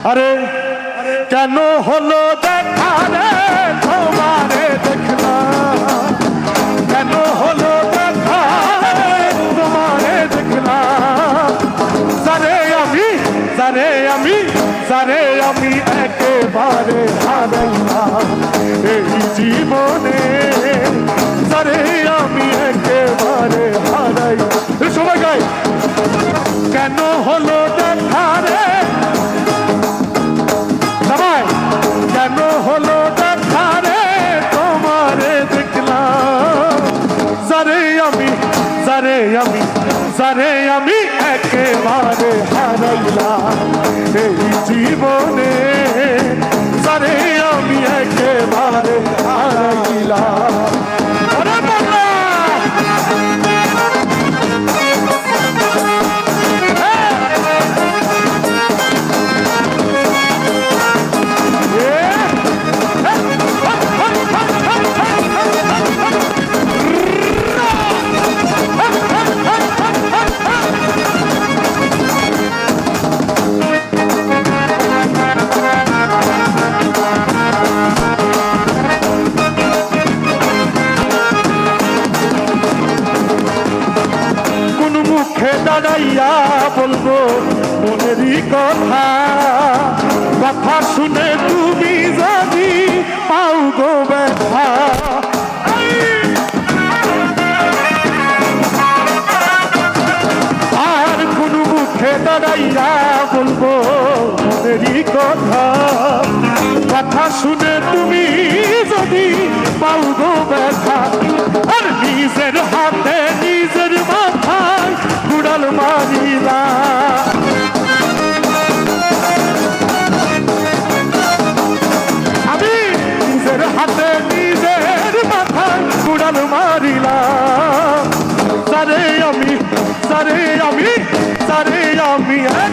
আরে কেন হলো দেখা রে? তোমারে দেখলা কেন হলো দেখা তোমারে দেখলা সারে আমি সারে আমি সারে আমি একেবারে হারাইলাম। আমি একেবারে হারাইলাম এই জীবনে। সারে আমি একেবারে হারাইলাম। মুখে দাঁড়াইয়া বলব, মনেরই কথা। কথা শুনে তুমি যদি পাও গো ব্যথা। আর কোন মুখে দাঁড়াইয়া বলব, মনেরই কথা। কথা শুনে তুমি যদি পাও গো ব্যথা, আর নিজের আমি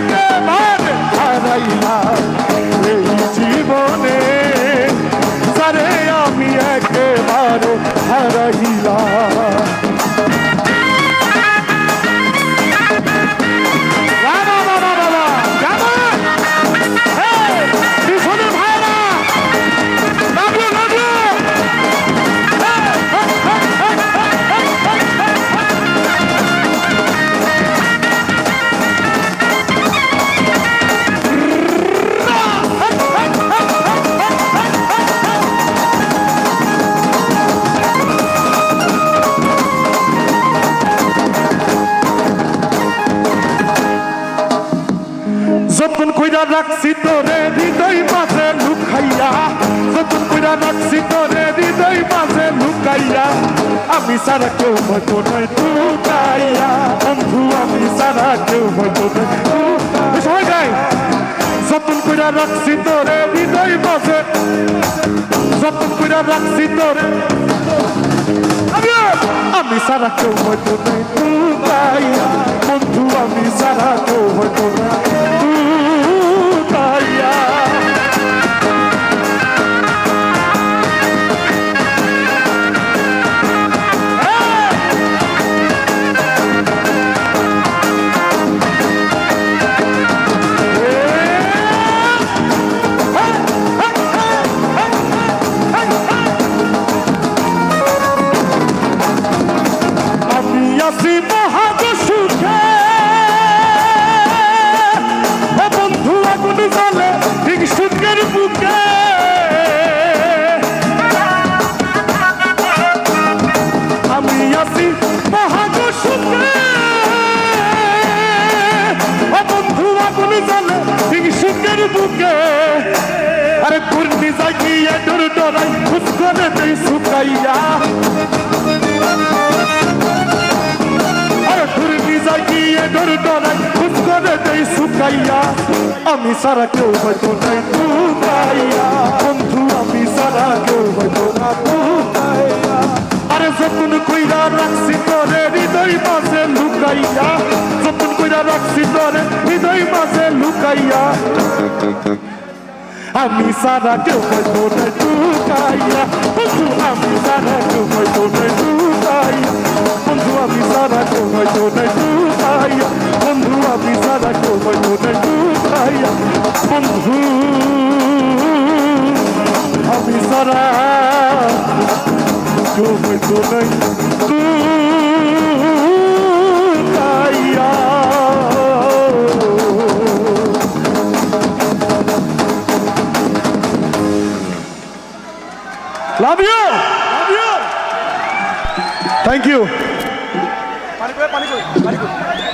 কইরা রাখছি তোরে, হৃদয় মাঝে লুকাইয়া। যতন কইরা রাখছি তোরে, হৃদয় মাঝে লুকাইয়া। আমি সারা কেউ হয়তো নয়, লুকাইয়া। বন্ধু, আমি সারা কেউ হয়তো নয়। সবাই গাই যতন কইরা রাখছি তোরে, হৃদয় মাঝে। যতন কইরা রাখছি তোরে। আমি সারা কেউ হয়তো নাই আমি আছি সুখে বন্ধু, আগুন জ্বলে ঠিক বুকে। আরে পূর্ণি জাগিয়ে ডর ডরাই খুশ করে দেই শুকাইয়া। ডর ডরাই খুশ করে দেই শুকাইয়া। আমি সারা কেউ হয়তো নাই বন্ধু, আমি সারা কেউ হয়তো কইরা রাখছি তোরে হৃদয় মাঝে লুকাইয়া। আমি সারা কেউ হয়তো নাই লুকাইয়া। বন্ধু, আমি সারা কেউ হয়তো নাই লুকাইয়া। বন্ধু, আমি সারা কেউ হয়তো নাই লুকাইয়া। বন্ধু, আমি সারা কেউ হয়তো লুকাইয়া। বন্ধু, আমি সারা কেউ হয়তো নাই Love you. Love you. Thank you. পানি করে পানি করে পানি করে